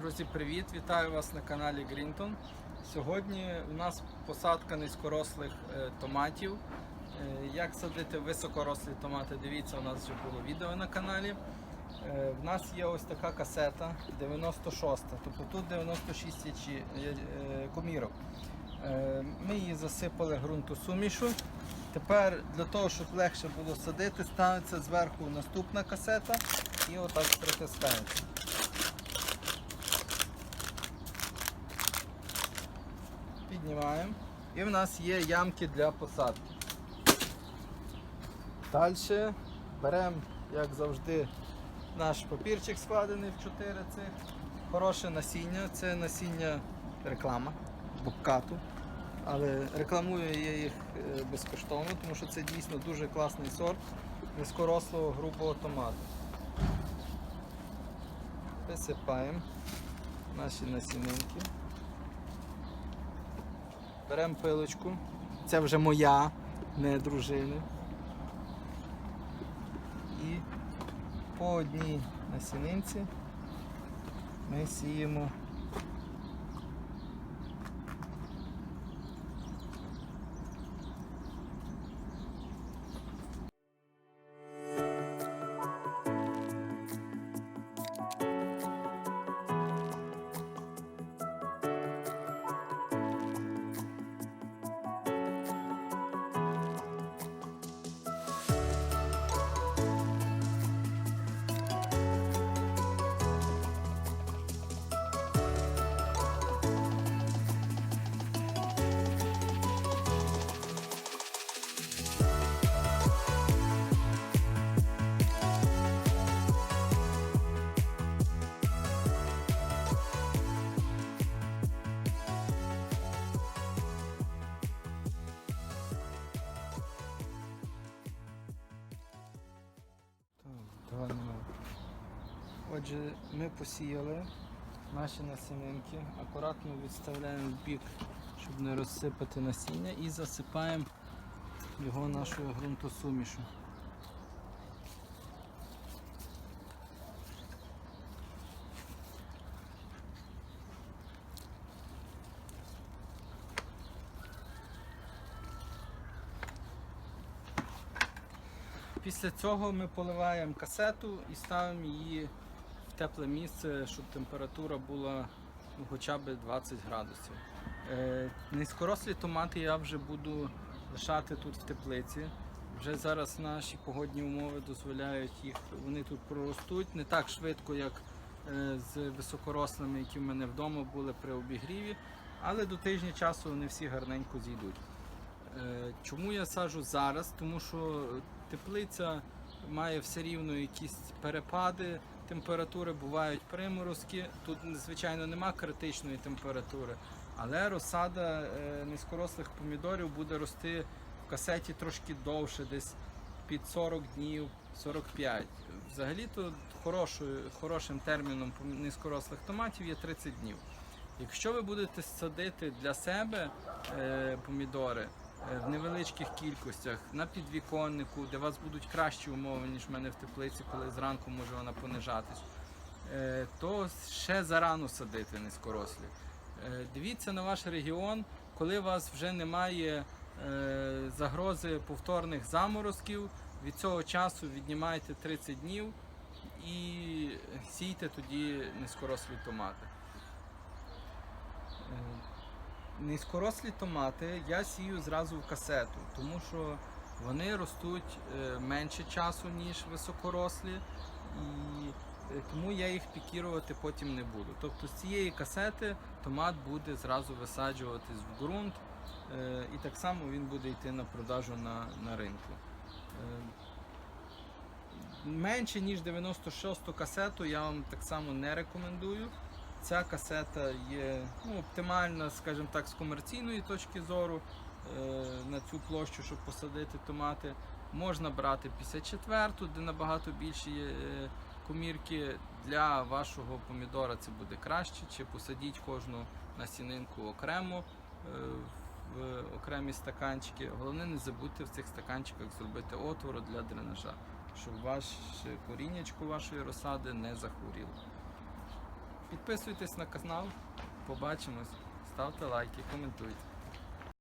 Друзі, привіт! Вітаю вас на каналі Грінтон. Сьогодні у нас посадка низькорослих е, томатів. Е, Як садити високорослі томати, дивіться, у нас вже було відео на каналі. Е, В нас є ось така касета 96, тобто тут 96 ячі- е, е, комірок. Ми її засипали ґрунтосумішу. Тепер для того, щоб легше було садити, ставиться зверху наступна касета і отак притискається. Піднімаємо. І в нас є ямки для посадки. Далі беремо, як завжди, наш папірчик складений в 4 цих. Хороше насіння. Це насіння реклама бобкату. Але рекламую я їх е, безкоштовно, тому що це дійсно дуже класний сорт низькорослого грубого томату. Висипаємо наші насінинки. Беремо пилочку. Це вже моя, не дружини. І по одній насінинці ми сіємо. Отже, ми посіяли наші насінинки, акуратно відставляємо в бік, щоб не розсипати насіння, і засипаємо його нашою ґрунтосумішу. Після цього ми поливаємо касету і ставимо її тепле місце, щоб температура була хоча б 20 градусів. Е, низькорослі томати я вже буду лишати тут в теплиці. Вже зараз наші погодні умови дозволяють їх, вони тут проростуть не так швидко, як е, з високорослими, які в мене вдома були при обігріві, але до тижня часу вони всі гарненько зійдуть. Е, Чому я саджу зараз? Тому що теплиця має все рівно якісь перепади температури, бувають приморозки. Тут, звичайно, нема критичної температури, але розсада е, низькорослих помідорів буде рости в касеті трошки довше, десь під 40 днів, 45. Взагалі-то хорошою, хорошим терміном низькорослих томатів є 30 днів. Якщо ви будете садити для себе е, помідори в невеличких кількостях на підвіконнику, де у вас будуть кращі умови, ніж в мене в теплиці, коли зранку може вона понижатись, е, то ще зарано садити низькорослі. Е, дивіться на ваш регіон, коли у вас вже немає е, загрози повторних заморозків, від цього часу віднімайте 30 днів і сійте тоді низькорослі томати. Е, Низькорослі томати я сію зразу в касету, тому що вони ростуть е, менше часу, ніж високорослі, і е, тому я їх пікірувати потім не буду. Тобто з цієї касети томат буде зразу висаджуватись в ґрунт, е, і так само він буде йти на продажу на, на ринку. Менше ніж 96-ту касету я вам так само не рекомендую. Ця касета є ну, оптимальна, скажімо так, з комерційної точки зору е, на цю площу, щоб посадити томати. Можна брати 54-ту, де набагато більші е, комірки. Для вашого помідора це буде краще, чи посадіть кожну насінинку окремо е, в окремі стаканчики. Головне не забудьте в цих стаканчиках зробити отвор для дренажа, щоб ваше коріннячко вашої розсади не захворіло. Підписуйтесь на канал, побачимось, ставте лайки, коментуйте.